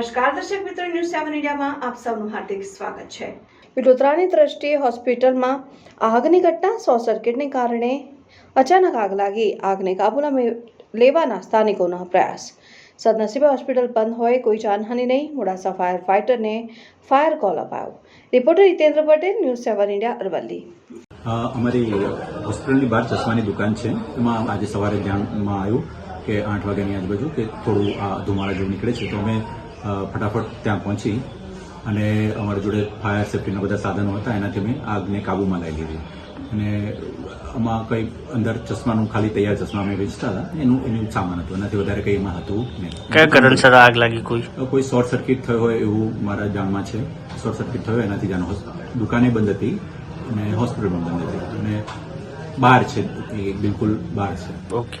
દર્શક મિત્રો ન્યૂઝ સેવન ઇન્ડિયામાં આપ સૌનું હાર્દિક સ્વાગત છે. વડોદરાની દ્રષ્ટિએ હોસ્પિટલમાં આગની ઘટના શોર્ટ સર્કિટને કારણે અચાનક આગ લાગી. આગને કાબૂમાં લેવાના સ્થાનિકોના પ્રયાસ. સદનસીબે હોસ્પિટલ બંધ હોય કોઈ જાનહાનિ નહીં. મોડાસા ફાયર ફાઇટરને ફાયર કોલ અપાયો. Reporter Hitendra Patel news seven India Aravalli. અમારી હોસ્પિટલની બહાર ચશ્માની દુકાન છે. એમાં આજે સવારે ધ્યાનમાં આવ્યું કે આઠ વાગ્યાની આજુબાજુ કે થોડું આ ધુમાડા જેવું નીકળે છે. તો અમે ફટાફટ ત્યાં પહોંચી અને અમારા જોડે ફાયર સેફ્ટીના બધા સાધનો હતા એનાથી અમે આગને કાબૂમાં લઈ લીધી. અને આમાં કંઈ અંદર ચશ્માનું ખાલી તૈયાર ચશ્મા અમે વેચતા હતા એનું એનું સામાન હતું એનાથી વધારે કંઈ એમાં હતું નહીં. કયા કારણસર આગ લાગી કોઈ? કોઈ શોર્ટ સર્કિટ થયો હોય એવું મારા જાણમાં છે. શોર્ટ સર્કિટ થયો એનાથી જાણ દુકાને બંધ હતી અને હોસ્પિટલ પણ બંધ હતી. અને બહાર છે એ બિલકુલ બહાર છે. ઓકે.